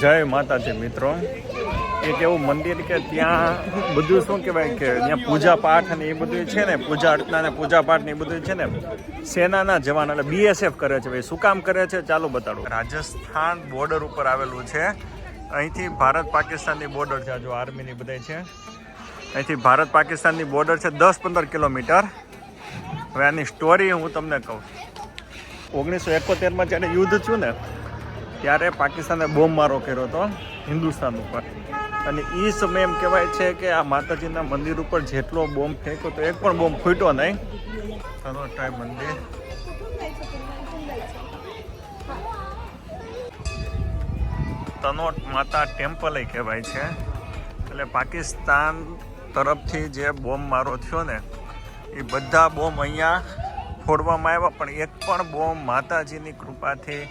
જય માતાજી મિત્રો. એક એવું મંદિર કે ત્યાં બધું શું કહેવાય કે ત્યાં પૂજા પાઠ અને એ બધું છે ને, પૂજા અર્ચના ને પૂજા પાઠ ને એ બધું છે ને, સેનાના જવાન એટલે બીએસએફ કરે છે. ભાઈ, શું કામ કરે છે? ચાલો બતાડું. રાજસ્થાન બોર્ડર ઉપર આવેલું છે. અહીંથી ભારત પાકિસ્તાનની બોર્ડર છે. જો આર્મીની બધાય છે. અહીંથી ભારત પાકિસ્તાનની બોર્ડર છે દસ પંદર કિલોમીટર. હવે આની સ્ટોરી હું તમને કહું. ઓગણીસો એકોતેરમાં જ્યારે યુદ્ધ થયું ને ત્યારે પાકિસ્તાને બોમ્બ મારો કર્યો હતો હિન્દુસ્તાન ઉપર. અને એ સમય એમ કહેવાય છે કે આ માતાજીના મંદિર ઉપર જેટલો બોમ્બ ફેંક્યો તો એક પણ બોમ્બ ફૂટ્યો નહીં. તનો ટ્રાય મંદિર તનોટ માતા ટેમ્પલ કહેવાય છે. એટલે પાકિસ્તાન તરફથી જે બોમ્બ મારો થયો ને એ બધા બોમ્બ અહીંયા ફોડવામાં આવ્યા, પણ એક પણ બોમ્બ માતાજીની કૃપાથી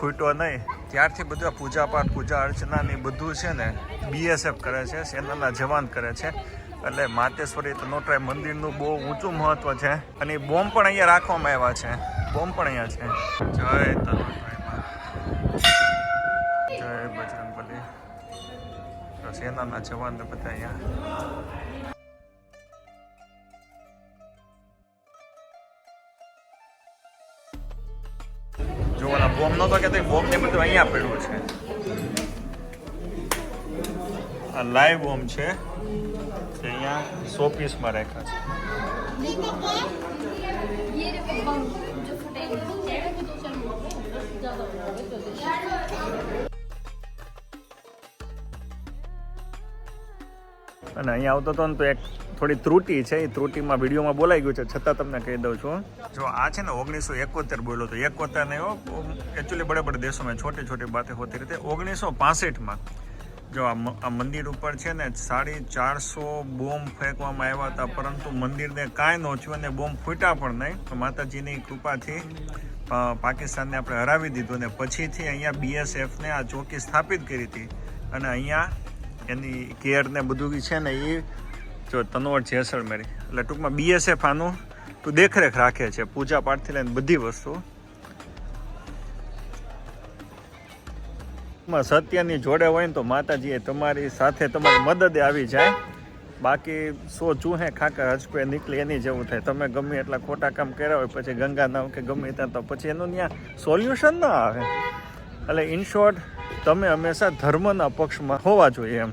ફૂટ્યો નહીં. ત્યારથી બધા પૂજાપાઠ, પૂજા અર્ચના ને બધું છે ને બીએસએફ કરે છે, સેનાના જવાન કરે છે. એટલે માતેશ્વરી તનોટરાય મંદિરનું બહુ ઊંચું મહત્વ છે. અને બોમ્બ પણ અહીંયા રાખવામાં આવ્યા છે. બોમ્બ પણ અહીંયા છે. જય તનોટરાય જય બજરંગબલી. સેનાના જવાન બધા અહીંયા. ફોર્મનો તો કે ફોર્મ ને બધું અહીંયા પડ્યું છે. આ લાઈવ હોમ છે. અહીંયા સો પીસમાં રાખ્યા છે. અને અહીંયા આવતો હતો ને તો એક થોડી ત્રુટી છે, એ ત્રુટીમાં વિડીયોમાં બોલાઈ ગયું છે, છતાં તમને કહી દઉં છું. જો આ છે ને ઓગણીસો એકોતેર બોલ્યો તો, એકોતેર ને એકચ્યુઅલી બડે બડે દેશોમાં છોટી છોટી બાતે હોતી રીતે ઓગણીસો પાસઠમાં જો આ મંદિર ઉપર છે ને સાડી ચારસો બોમ્બ ફેંકવામાં આવ્યા હતા, પરંતુ મંદિરને કાંઈ ન અને બોમ્બ ફૂટ્યા પણ નહીં. તો માતાજીની કૃપાથી પાકિસ્તાનને આપણે હરાવી દીધું અને પછીથી અહીંયા બીએસએફને આ ચોકી સ્થાપિત કરી હતી. અને અહીંયા એની કેરને બધું છે ને એ જો તનોર જેસલમેર એટલે ટૂંકમાં બીએસએફ આનું તો દેખરેખ રાખે છે, પૂજા પાઠથી લઈને બધી વસ્તુ. સત્યની જોડે હોય ને તો માતાજીએ તમારી સાથે તમારી મદદે આવી જાય. બાકી સો ચૂહે ખાકર હજપે નીકળી એની જેવું થાય. તમે ગમે એટલા ખોટા કામ કર્યા હોય, પછી ગંગા નામ કે ગમે ત્યાં તો પછી એનું ત્યાં સોલ્યુશન ના આવે. એટલે ઇન શોર્ટ તમે હંમેશા ધર્મના પક્ષમાં હોવા જોઈએ એમ.